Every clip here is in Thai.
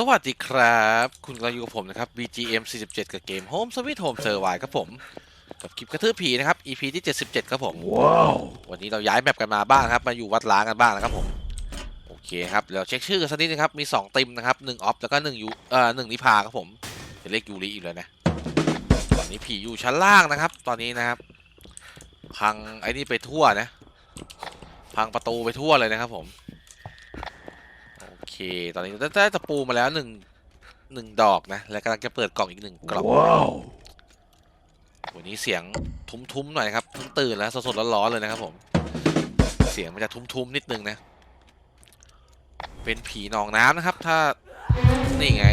สวัสดีครับ คุณกำลังอยู่กับผมนะครับ BGM 47 กับเกม Home Sweet Home Survive ครับผม กับคลิปกระทืบผีนะครับ EP ที่ 77 ครับผม ว้าว วันนี้เราย้ายแมปกันมาบ้างครับ มาอยู่วัดล้างกันบ้างนะครับผม โอเคครับเดี๋ยวเช็คชื่อกันสักนิดนึงครับ มี 2 ติมนะครับ1ออฟแล้วก็1ยูเอ่อ1นิพาครับผม จะเรียกยูริอีกเลยนะ ตอนนี้ผีอยู่ชั้นล่างนะครับ ตอนนี้นะครับ พังไอ้นี่ไปทั่วนะ พังประตูไปทั่วเลยนะครับผมโอเค ตอนนี้ได้ได้ตะปูมาแล้วหนึ่งหนึ่งดอกนะ และกำลังจะเปิดกล่องอีกหนึ่งกล่องว้าววันนี้เสียงทุ้มๆหน่อยครับเพิ่งตื่นแล้วสดๆร้อนๆเลยนะครับผม เสียงมันจะทุ้มๆนิดนึงนะ เป็นผีหนองน้ำนะครับ ถ้านี่ไง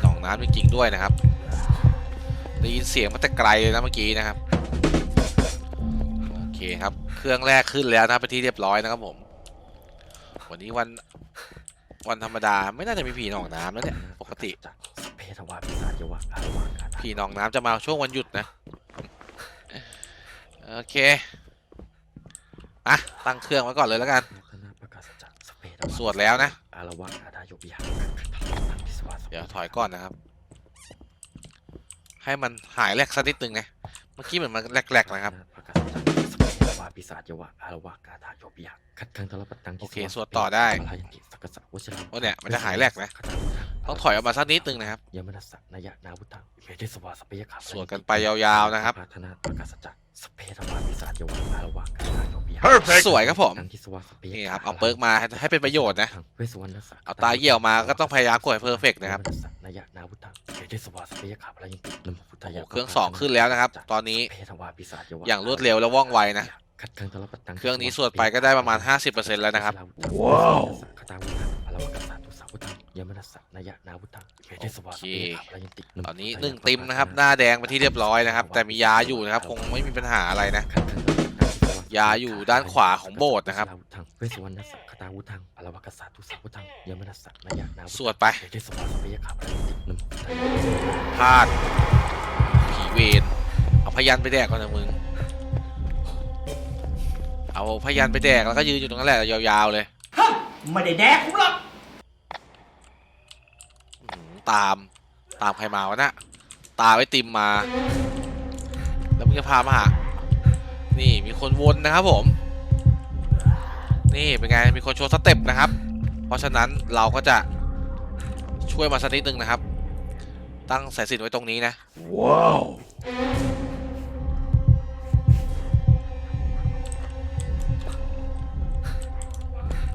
หนองน้ำจริงๆด้วยนะครับได้ยินเสียงมาแต่ไกลเลยนะเมื่อกี้นะครับโอเคครับ เครื่องแรกขึ้นแล้วนะครับเป็นที่เรียบร้อยนะครับผม วันนี้วัน วันธรรมดาไม่น่าจะมีผีหนองน้ำแล้วเนี่ยปกติจากสพเพทวาปิศาจยวะอารวากาธาผีหนองน้ำจะมาช่วงวันหยุดนะ โอเคอะตั้งเครื่องไว้ก่อนเลยแล้วกันธนาประกาศจักรสพเพทวาสวดแล้วนะ อารวากาธาโยบิยาทังพิสวาสเดี๋ยวถอยก่อนนะครับ ให้มันหายแรกสักนิดนึงนะ เมื่อกี้เหมือนมันแรกๆนะครับ ประกาศจักรสพเพทวา ปิศาจยวะอารวากาธาโยบิยาคัดคังตลปัตตังโอเคสวดต่อได้ พลายันติสักกะสะวชิรังโอ้เนี่ยมันจะหายแรกนะต้องถอยออกมาสักนิดนึงนะครับ ยมนัสสะนายะนาวุธังเมเทสวาสพเพยขาสวดกันไปยาวๆนะครับพาธนาประกาศจักรสพเพทวาปิศาจยวะอารวากาธาโยบิยา Perfect สวยครับผมทังทิสวาสพเพยนี่ครับเอาเปิร์กมาให้ให้เป็นประโยชน์นะเวสวรรณสักเอาตาเหี่ยวมาก็ต้องพยายามกดให้เพอร์เฟกนะครับนายะนาวุธังเอเดสวาสเปยขาพลายินตินมพุทธายะโอ้เครื่องสองขึ้นแล้วนะครับ ตอนนี้ เพทวาปิศาจยวะอย่างรวดเร็วและว่องไวนะ คัดคังตลปัตตังเครื่องนี้สวดไปก็ได้ประมาณ 50%แล้วนะครับ ว้าวคาตาวุธังอลวกัสสาตุสาวุธังยมนัสสะนายะนาวุธังเอเดสวาสเปยขาพลายินติตอนนี้หนึ่งติมนะครับ หน้าแดงไปนที่เรียบร้อยนะครับ แต่มียาอยู่นะครับ คงไม่มีปัญหาอะไรนะคัดคังตลปัตตังทิสวสยาอยู่ด้านขวาของโบสถ์นะครับเวสวรรณสักคาตาวุธังอลวกัสสาตุสาวุธังยมนัสสะนายะนาวุสวดไปเอเดสวาสเปยขาพลายินตินมพุทธายะพลาดผีเวรเอาพยันไปแดกก่อนนะมึง เอาพยันไปแดกแล้วก็ยืนอยู่ตรงนั้นแหละยาวๆเลยไม่ได้แดกผมหรอกอื้อหือตามตามใครมาวะนะตามไอ้ติมมา แล้วมึงจะพามาหานี่มีคนวนนะครับผม นี่เป็นไงมีคนโชว์สเต็ปนะครับ เพราะฉะนั้นเราก็จะช่วยมาสักนิดนึงนะครับ ตั้งสายสิญจนไว้ตรงนี้นะว้าว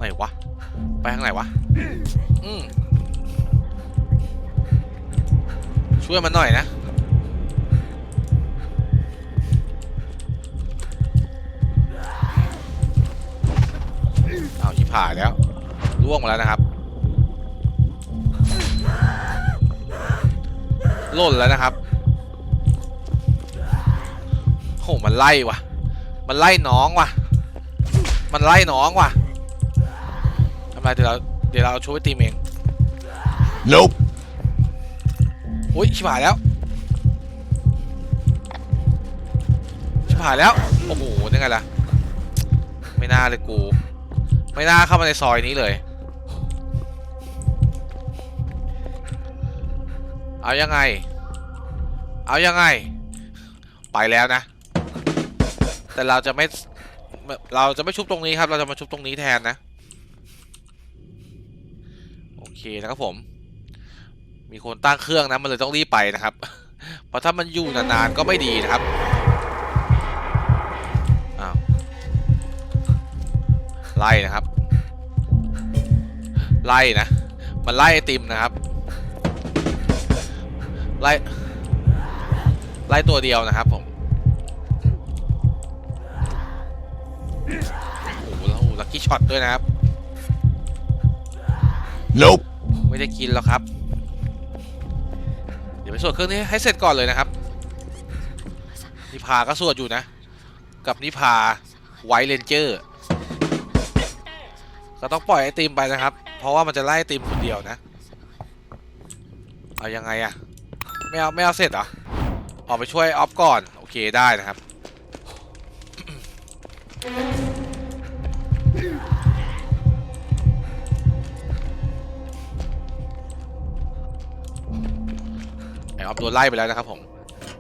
ไหนวะ ไปทางไหนวะ อืมช่วยมันหน่อยนะเอาชิบหายแล้วล่วงมาแล้วนะครับหล่นแล้วนะครับโหมันไล่ว่ะมันไล่น้องว่ะมันไล่น้องว่ะ ทำไมเดี๋ยวเราเดี๋ยวเราช่วยทีมเอง Nope อุ้ยชิบหายแล้วชิบหายแล้ว โอ้โหยังไงล่ะ ไม่น่าเลยกู ไม่น่าเข้ามาในซอยนี้เลย เอายังไง เอายังไง ไปแล้วนะ แต่เราจะไม่ เราจะไม่ชุบตรงนี้ครับ เราจะมาชุบตรงนี้แทนนะ โอ เคนะครับผม มีคนตั้งเครื่องนะมันเลยต้องรีบไปนะครับ เพราะถ้ามันอยู่นานๆก็ไม่ดีนะครับอ้าวไล่นะครับ ไล่นะมันไล่ไอติมนะครับ ไล่ไล่ตัวเดียวนะครับผมโอ้โหล้วลักกี้ช็อตด้วยนะครับ Nope ไม่ได้กินหรอกครับ เดี๋ยวไปสวดเครื่องนี้ให้เสร็จก่อนเลยนะครับ นิพาก็สวดอยู่นะ กับนิพาไวเลนเจอร์ก็ต้องปล่อยไอติมไปนะครับ เพราะว่ามันจะไล่ไอติมคนเดียวนะ เอายังไงอะไม่เอาไม่เอาเสร็จเหรอ ออกไปช่วยออฟก่อน โอเคได้นะครับ ออฟโดนไล่ไปแล้วนะครับผม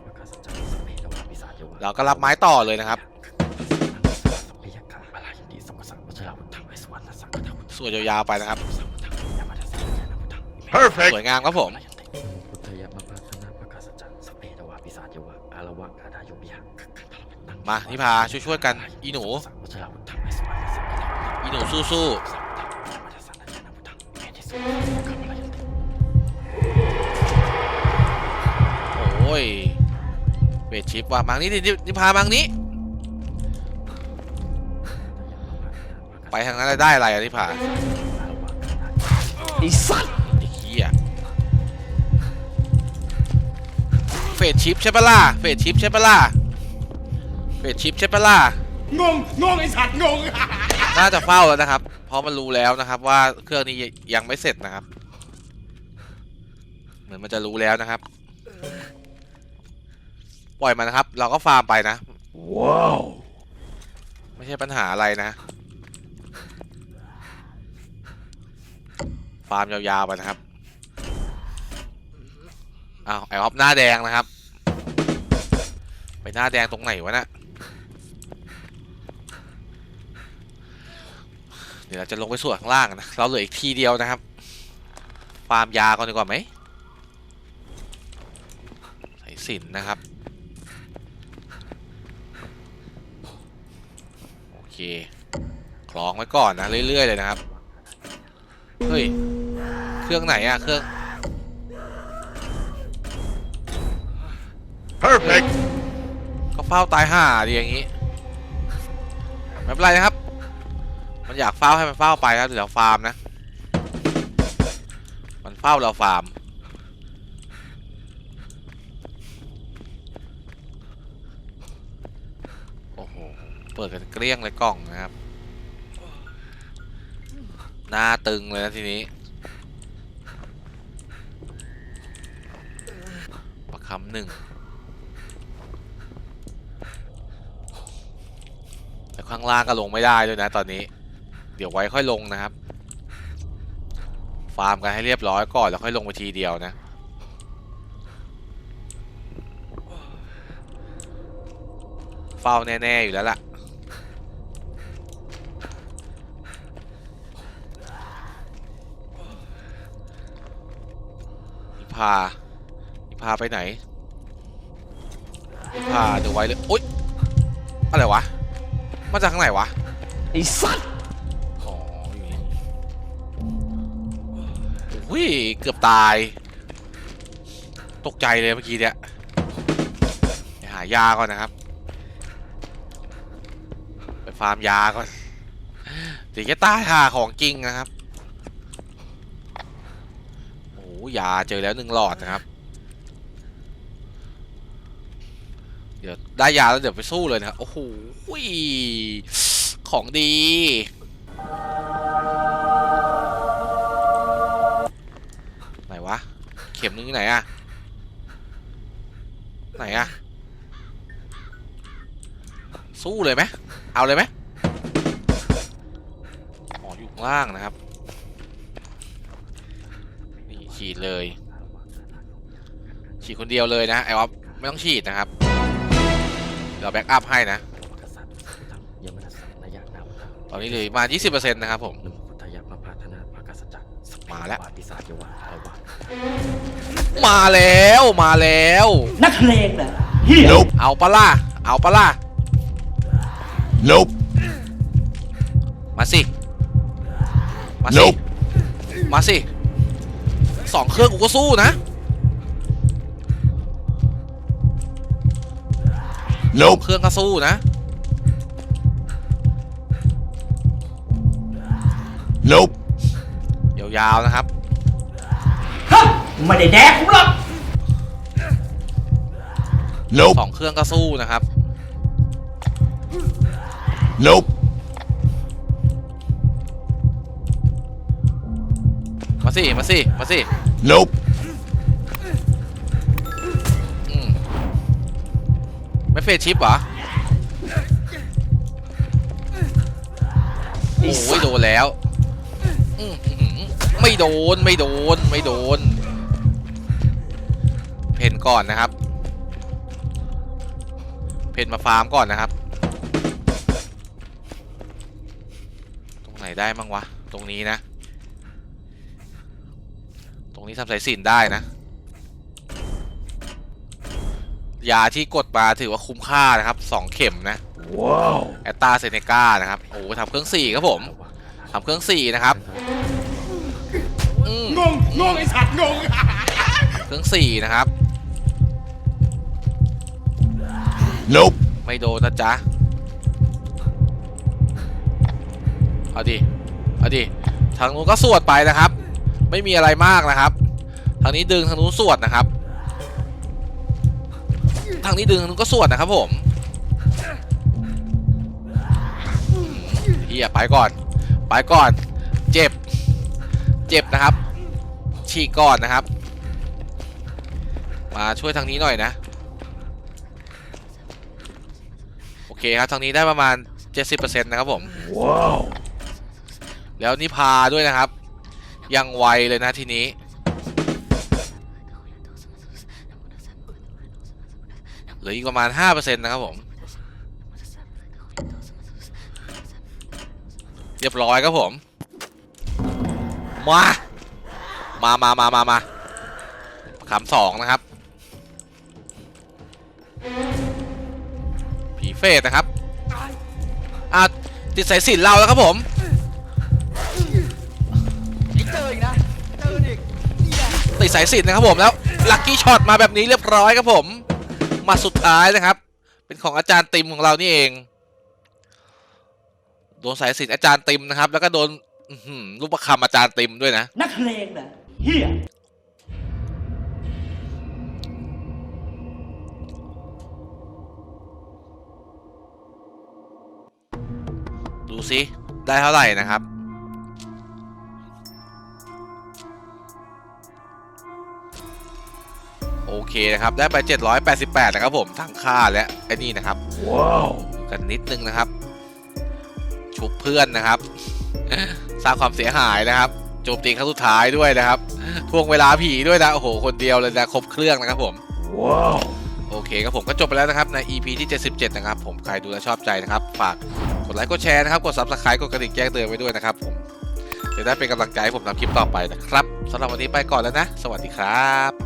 ประกาศสัจจะสัพเพทวาปิศาจยวะเราก็รับไม้ต่อเลยนะครับสัพเพยกะอาลายินดีสมสังวัชราวุธังไอสวรรค์สังฆทาวุธังสวยยาวๆไปนะครับสังฆทาวุธังยามาทัสสะยานาวุธัง Perfect สวยงามครับผมอาลายันติพุทธยะมะพะธนะประกาศสัจจะสัพเพทวาปิศาจยวะอาละวะอาดายุบิหะมานิพาช่วยๆกันอีหนูวัชราวุธังไอสวรรค์สังฆทาวุธังอีหนูสู้สั ยเวทชิปว่ะมังนี้ดินิพามังนี้ ไปทางนั้นแล้วได้อะไรอะนิพาไอ้สัตว์ไอ้เหี้ยเฟดชิปใช่ปะล่ะเฟดชิปใช่ปะล่ะเฟดชิปใช่ปะล่ะงงงงไอ้สัตว์งงน่าจะเฝ้าแล้วนะครับ เพราะมันรู้แล้วนะครับ ว่าเครื่องนี้ยังไม่เสร็จนะครับ เหมือนมันจะรู้แล้วนะครับ ปล่อยมันนะครับ เราก็ฟาร์มไปนะว้าวไม่ใช่ปัญหาอะไรนะ ฟาร์มยาวๆไปนะครับอ้าวไอออฟหน้าแดงนะครับ ไปหน้าแดงตรงไหนวะน่ะเดี๋ยวเราจะลงไปส่วนข้างล่างนะ เราเหลืออีกทีเดียวนะครับ ฟาร์มยาก่อนดีกว่าไหมสายสินนะครับ โอ เค คล้องไว้ก่อนนะเรื่อยๆเลยนะครับ เฮ้ย เครื่องไหนอะเครื่อง Perfect. ก็เฝ้าตายห่าดีอย่างนี้ไม่เป็นไรนะครับ มันอยากเฝ้าให้มันเฝ้าไปครับเดี๋ยวเราฟาร์มนะ มันเฝ้าเราฟาร์ม โอ้โห เปิดกันเกลี้ยงเลยกล่องนะครับ หน้าตึงเลยนะทีนี้ประคำหนึ่งแต่ข้างล่างก็ลงไม่ได้ด้วยนะตอนนี้ เดี๋ยวไว้ค่อยลงนะครับ ฟาร์มกันให้เรียบร้อยก่อนแล้วค่อยลงไปทีเดียวนะเฝ้าแน่ ๆ อยู่แล้วล่ะ นิ พานิพาไปไหนนิพาเดี๋ยวไว้เลยโอ๊ยอะไรวะมาจากข้างไหนวะไอ้สัตว์อ๋ออยู่นี่อุ้ยเกือบตาย ตกใจเลยเมื่อกี้เนี่ยไปหายาก่อนนะครับ ไปฟาร์มยาก่อนเดี๋ยวจะตายหาของจริงนะครับ โอ้ ยาเจอแล้วหนึ่งหลอดนะครับ เดี๋ยวได้ยาแล้วเดี๋ยวไปสู้เลยนะครับโอ้โหของดีไหนวะ เข็มนึงอยู่ไหนอะไหนอะสู้เลยไหมเอาเลยไหมอ๋ออยู่ข้างล่างนะครับ ฉีดเลย ฉีดคนเดียวเลยนะไอออฟไม่ต้องฉีดนะครับเราแบ็กอัพให้นะยามนัสสะนายะนาวุธังตอนนี้เหลยมา 20%นะครับผมนโมพุทธายะมะพะธนะภากาสัจจะสัพเพมาแล้วทวาปิศาจยวะอาละวะมาแล้วมาแล้ว นักเลงเหรอเฮีย Nope. เอาปะล่ะเอาปะล่ะ Nope. มาสิ มาสิ Nope. มาสิ สองเครื่องกูก็สู้นะ Nope. เครื่องก็สู้นะ Nope. ยาวๆนะครับฮะไม่ได้แดกผมหรอก Nope. สองเครื่องก็สู้นะครับ Nope. สิ มาสิ มาสิ Nope. อืมไม่เฟดชิปเหรอไอ้โอ้สัยตว์โดนแล้วอื้อหือไม่โดน ไม่โดน ไม่โดน เพนก่อนนะครับ เพนมาฟาร์มก่อนนะครับ ตรงไหนได้มั่งวะ ตรงนี้นะต รงนี้ทำสายสินได้นะ ยาที่กดมาถือว่าคุ้มค่านะครับสองเข็มนะ Wow. แอตตาเซเนกานะครับโอ้โหทำเครื่องสี่ครับผมทำเครื่องสี่นะครับอืมงงงงไอ้สัตว์งงเครื่องสี่นะครับ Nope. ไม่โดนนะจ๊ะ เอาดิ เอาดิ ทางนู้นก็สวดไปนะครับ ไม่มีอะไรมากนะครับ ทางนี้ดึงทางนู้นสวดนะครับ ทางนี้ดึงทางนู้นก็สวดนะครับผมเฮียไปก่อน ไปก่อน เจ็บ เจ็บนะครับ ฉีกก่อนนะครับ มาช่วยทางนี้หน่อยนะ โอเคครับทางนี้ได้ประมาณ 70%นะครับผม Wow. แล้วนิพาด้วยนะครับ ยังไวเลยนะทีนี้ เหลืออีกประมาณ 5%นะครับผม เรียบร้อยครับผม มา มามามามามาคำสองนะครับ ผีเฟสนะครับอะติดสายสินเราแล้วครับผม ติดสายสินนะครับผมแล้วลัคกี้ช็อตมาแบบนี้เรียบร้อยครับผมมาสุดท้ายนะครับ เป็นของอาจารย์ติมของเรานี่เองโดนสายสินอาจารย์ติมนะครับ แล้วก็โดนอื้อหือรูปประคำอาจารย์ติมด้วยนะนักเลงเหรอเฮียดูซิได้เท่าไหร่นะครับ โอเคนะครับ ได้ไป 788 นะครับผมทั้งค่าและไอ้นี่นะครับ Wow. กันนิดนึงนะครับ ชุบเพื่อนนะครับ สร้างความเสียหายนะครับ โจมตีครั้งสุดท้ายด้วยนะครับ ทวงเวลาผีด้วยนะ โอ้โห คนเดียวเลยนะครบเครื่องนะครับผม Wow. โอเคครับผมก็จบไปแล้วนะครับใน EP ที่ 77 นะครับ ผมใครดูแลวชอบใจนะครับ ฝากกดไลค์กดแชร์นะครับ กด Subscribe กดกระดิ่งแจ้งเตือนไว้ด้วยนะครับผมจะได้เป็นกำลังใจให้ผมทำคลิปต่อไปนะครับสำหรับวันนี้ไปก่อนแล้วนะ สวัสดีครับ